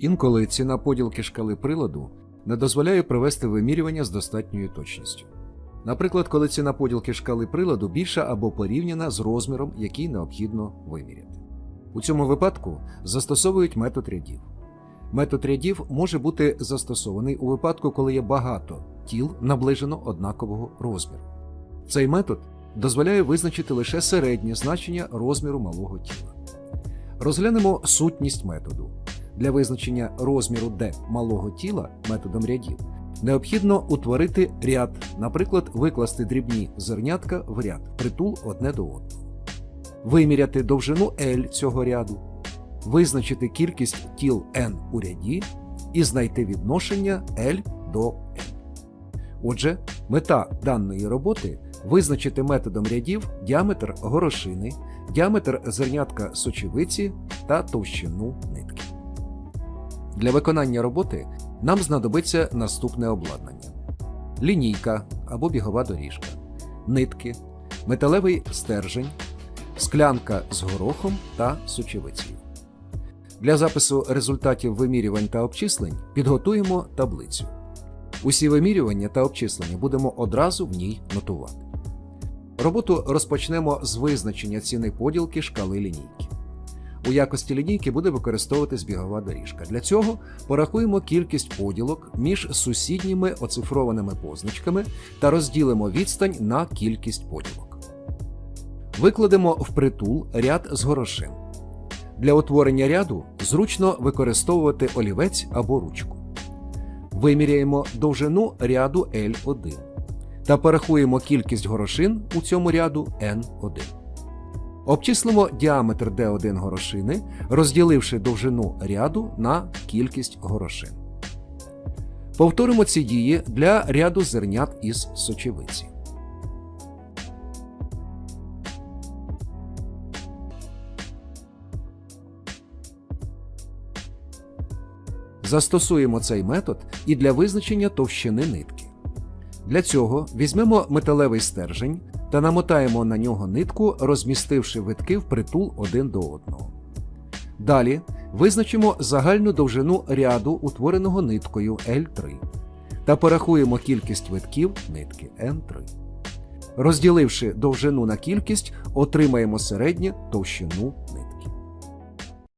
Інколи ціна поділки шкали приладу не дозволяє провести вимірювання з достатньою точністю. Наприклад, коли ціна поділки шкали приладу більша або порівняна з розміром, який необхідно виміряти. У цьому випадку застосовують метод рядів. Метод рядів може бути застосований у випадку, коли є багато тіл наближено однакового розміру. Цей метод дозволяє визначити лише середнє значення розміру малого тіла. Розглянемо сутність методу. Для визначення розміру D малого тіла методом рядів необхідно утворити ряд, наприклад, викласти дрібні зернятка в ряд, притул одне до одного, виміряти довжину L цього ряду, визначити кількість тіл n у ряді і знайти відношення L до n. Отже, мета даної роботи визначити методом рядів діаметр горошини, діаметр зернятка сочевиці та товщину. Для виконання роботи нам знадобиться наступне обладнання: лінійка або бігова доріжка, нитки, металевий стержень, склянка з горохом та сочевицею. Для запису результатів вимірювань та обчислень підготуємо таблицю. Усі вимірювання та обчислення будемо одразу в ній нотувати. Роботу розпочнемо з визначення ціни поділки шкали лінійки. У якості лінійки буде використовуватись бігова доріжка. Для цього порахуємо кількість поділок між сусідніми оцифрованими позначками та розділимо відстань на кількість поділок. Викладемо в притул ряд з горошин. Для утворення ряду зручно використовувати олівець або ручку. Виміряємо довжину ряду L1 та порахуємо кількість горошин у цьому ряду N1. Обчислимо діаметр D1 горошини, розділивши довжину ряду на кількість горошин. Повторимо ці дії для ряду зернят із сочевиці. Застосуємо цей метод і для визначення товщини нитки. Для цього візьмемо металевий стержень та намотаємо на нього нитку, розмістивши витки впритул один до одного. Далі визначимо загальну довжину ряду, утвореного ниткою L3, та порахуємо кількість витків нитки N3. Розділивши довжину на кількість, отримаємо середню товщину нитки.